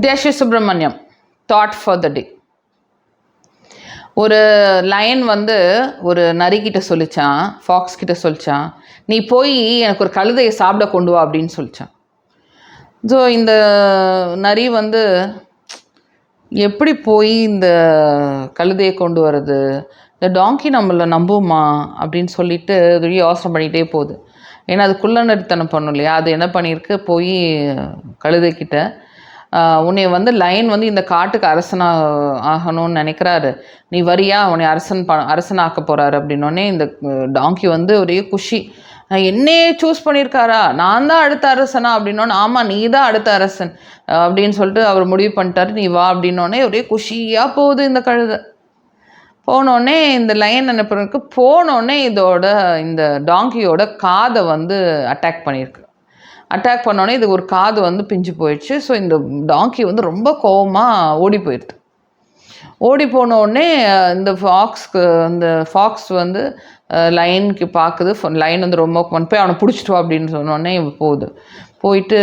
Vidyashree Subramaniam thought for the day ஒரு line வந்து ஒரு நரிக்கிட்ட சொல்லிச்சான் ஃபாக்ஸ் கிட்ட சொல்லிச்சான் நீ போய் எனக்கு ஒரு கழுதையை சாப்பிட கொண்டு வா அப்படின்னு சொல்லிச்சான். ஸோ இந்த நரி வந்து எப்படி போய் இந்த கழுதையை கொண்டு வர்றது? இந்த டாங்கி நம்மளை நம்புமா? அப்படின்னு சொல்லிட்டு இது யோசனை பண்ணிகிட்டே போகுது. ஏன்னா அது குள்ளநரித்தனம் பண்ணும் இல்லையா? அது என்ன பண்ணியிருக்கு? போய் கழுதைக்கிட்ட உன்னை வந்து லைன் வந்து இந்த காட்டுக்கு அரசனா ஆகணும்னு நினைக்கிறாரு. நீ வரியா? உன்னை அரசன் ப அரசனாக்க போகிறாரு அப்படின்னோடனே இந்த டாங்கி வந்து ஒரே குஷி. அஹ் என்னையே சூஸ் பண்ணியிருக்காரா நான் தான் அடுத்த அரசனா? அப்படின்னோன்னு ஆமாம் நீ தான் அடுத்த அரசன். அப்படின்னு சொல்லிட்டு அவர் முடிவு பண்ணிட்டாரு. நீ வா அப்படின்னோடனே ஒரே குஷியாக போகுது இந்த கழுதை. போனோடனே இந்த லைன் அனுப்புறதுக்கு போனோடனே இதோட இந்த டாங்கியோட காதை வந்து அட்டாக் பண்ணியிருக்கு. அட்டாக் பண்ணோடனே இது ஒரு காது வந்து பிஞ்சு போயிடுச்சு. ஸோ இந்த டாங்கி வந்து ரொம்ப கோவமாக ஓடி போயிடுது. ஓடி போனோடனே இந்த ஃபாக்ஸ்க்கு இந்த ஃபாக்ஸ் வந்து லைனுக்கு பார்க்குது லைன் வந்து ரொம்ப கொண்டு போய் அவனை பிடிச்சிட்டு வா அப்படின்னு சொன்னோடனே போகுது. போயிட்டு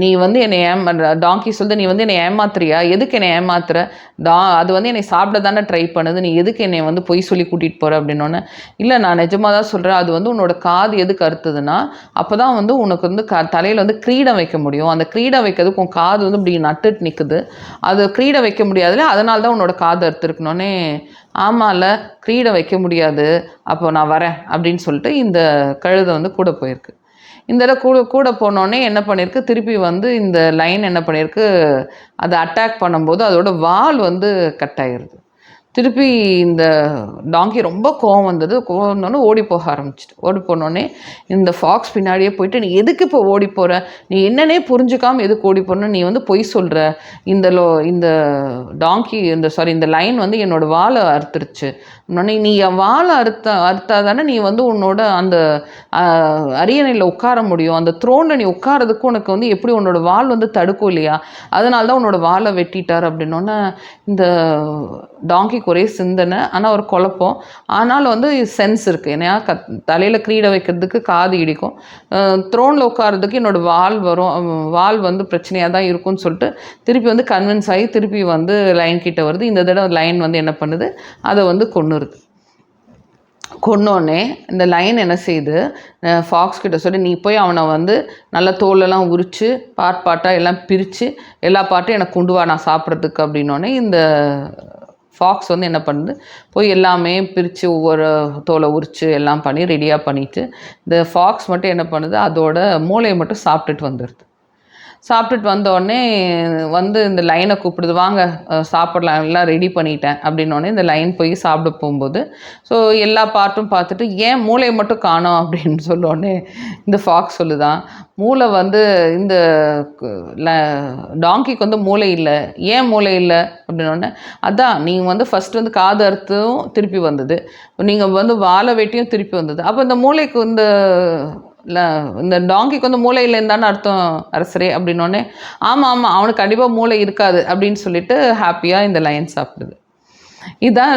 நீ வந்து என்னை ஏமா டாங்கி சொல்லுது நீ வந்து என்னை ஏமாத்துறியா? எதுக்கு என்னை ஏமாத்துற? டா அது வந்து என்னை சாப்பிட தானே ட்ரை பண்ணுது. நீ எதுக்கு என்னை வந்து பொய் சொல்லி கூட்டிகிட்டு போகிற அப்படின்னோடனே இல்லை நான் நிஜமாக தான் சொல்கிறேன் அது வந்து உன்னோட காது எதுக்கு அறுத்துதுன்னா அப்போ தான் வந்து உனக்கு வந்து க தலையில் வந்து கிரீடம் வைக்க முடியும். அந்த கிரீடம் வைக்கிறதுக்கு உன் காது வந்து இப்படி நட்டுட்டு நிற்குது அது கிரீடம் வைக்க முடியாதுல்ல அதனால தான் உன்னோட காது அறுத்துருக்கணுன்னே ஆமாம்ல கிரீடம் வைக்க முடியாது. அப்போ நான் வரேன். அப்படின்னு சொல்லிட்டு இந்த கழுதை வந்து கூட போயிருக்கு. இந்த தடவை கூட கூட போனோடனே என்ன பண்ணியிருக்கு திருப்பி வந்து இந்த லைன் என்ன பண்ணியிருக்கு அதை அட்டாக் பண்ணும்போது அதோட வால் வந்து கட் ஆயிருது. திருப்பி இந்த டாங்கி ரொம்ப கோவம் வந்தது. கோவம் வந்தோடனே ஓடி போக ஆரம்பிச்சிட்டு. ஓடி போனோடனே இந்த ஃபாக்ஸ் பின்னாடியே போயிட்டு நீ எதுக்கு இப்போ ஓடி போகிற நீ என்னன்னே புரிஞ்சுக்காமல் எதுக்கு ஓடி போகணுன்னு நீ வந்து பொய் சொல்கிற இந்த லோ இந்த டாங்கி இந்த சாரி இந்த லைன் வந்து என்னோடய வாழை அறுத்துருச்சு. உடனே நீ என் வாழை அறுத்த அறுத்தா தானே நீ வந்து உன்னோட அந்த அரியணையில் உட்கார முடியும். அந்த த்ரோனில் நீ உட்காரதுக்கு உனக்கு வந்து எப்படி உன்னோட வால் வந்து தடுக்கும் இல்லையா? அதனால தான் உன்னோட வாழை வெட்டிட்டார். அப்படின்னோடனே இந்த டாங்கி அவங்களுக்கு ஒரே சிந்தனை ஆனால் ஒரு குழப்பம். ஆனாலும் வந்து சென்ஸ் இருக்குது ஏன்னா கத் தலையில் கிரீட வைக்கிறதுக்கு காது இடிக்கும். த்ரோனில் உட்காரதுக்கு என்னோடய வால் வரும். வால் வந்து பிரச்சனையாக தான் இருக்கும்னு சொல்லிட்டு திருப்பி வந்து கன்வின்ஸ் ஆகி திருப்பி வந்து லைன் கிட்டே வருது. இந்த தடவை லைன் வந்து என்ன பண்ணுது? அதை வந்து கொண்டுருது கொன்னோடனே இந்த லைன் என்ன செய்யுது? ஃபாக்ஸ் கிட்ட சொல்லி நீ போய் அவனை வந்து நல்ல தோலெல்லாம் உரித்து பாட் பாட்டாக எல்லாம் பிரித்து எல்லா பாட்டும் எனக்கு கொண்டு வா நான் சாப்பிட்றதுக்கு அப்படின்னோடனே இந்த ஃபாக்ஸ் வந்து என்ன பண்ணுது? போய் எல்லாமே பிரித்து ஒவ்வொரு தோலை உரித்து எல்லாம் பண்ணி ரெடியாக பண்ணிவிட்டு இந்த ஃபாக்ஸ் மட்டும் என்ன பண்ணுது? அதோட மூளையை மட்டும் சாப்பிட்டுட்டு வந்துடுது சாப்பிட்டுட்டு வந்த உடனே வந்து இந்த லைனை கூப்பிடுது வாங்க சாப்பிடலாம் எல்லாம் ரெடி பண்ணிட்டேன். அப்படின்னோடனே இந்த லைன் போய் சாப்பிட போகும்போது ஸோ எல்லா பார்ட்டும் பார்த்துட்டு ஏன் மூளையை மட்டும் காணோம்? அப்படின்னு சொல்லோடனே இந்த ஃபாக்ஸ் சொல்லுதான் மூளை வந்து இந்த டாங்கிக்கு வந்து மூளை இல்லை. ஏன் மூளை இல்லை? அப்படின்னோடனே அதான் நீங்கள் வந்து ஃபஸ்ட்டு வந்து காது அறுத்தும் திருப்பி வந்தது. நீங்கள் வந்து வாழை வெட்டியும் திருப்பி வந்தது. அப்போ இந்த மூளைக்கு இந்த இல்லை இந்த டாங்கிக்கு வந்து மூளை இல்லைன்னு தானே அர்த்தம் அரசரே அப்படின்னோடனே ஆமாம் ஆமாம் அவனுக்கு கண்டிப்பாக மூளை இருக்காது அப்படின்னு சொல்லிட்டு ஹாப்பியாக இந்த லைன் சாப்பிடுது. இதுதான்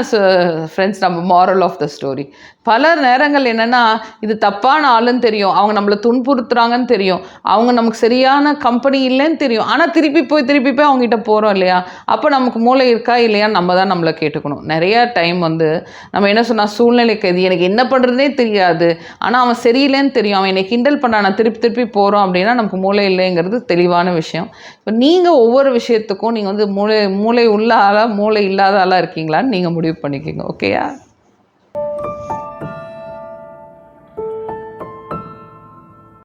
ஃப்ரெண்ட்ஸ் நம்ம மாரல் ஆஃப் த ஸ்டோரி பல நேரங்கள் என்னென்னா இது தப்பான ஆளுன்னு தெரியும். அவங்க நம்மளை துன்புறுத்துறாங்கன்னு தெரியும். அவங்க நமக்கு சரியான கம்பெனி இல்லைன்னு தெரியும். ஆனால் திருப்பி போய் திருப்பி போய் அவங்ககிட்ட போகிறோம் இல்லையா? அப்போ நமக்கு மூளை இருக்கா இல்லையா நம்ம தான் நம்மளை கேட்டுக்கணும். நிறைய டைம் வந்து நம்ம என்ன சொன்னால் சூழ்நிலைக்கு இது எனக்கு என்ன பண்ணுறதே தெரியாது. ஆனால் அவன் சரியில்லைன்னு தெரியும். அவன் என்னை கிண்டல் பண்ணா நான் திருப்பி திருப்பி போகிறோம் அப்படின்னா நமக்கு மூளை இல்லைங்கிறது தெளிவான விஷயம். இப்போ நீங்கள் ஒவ்வொரு விஷயத்துக்கும் நீங்கள் வந்து மூளை மூளை உள்ள ஆளாக மூளை இல்லாத ஆளாக இருக்கீங்களா? இருக்கீங்களான்னு நீங்கள் முடிவு பண்ணிக்கோங்க ஓகேயா?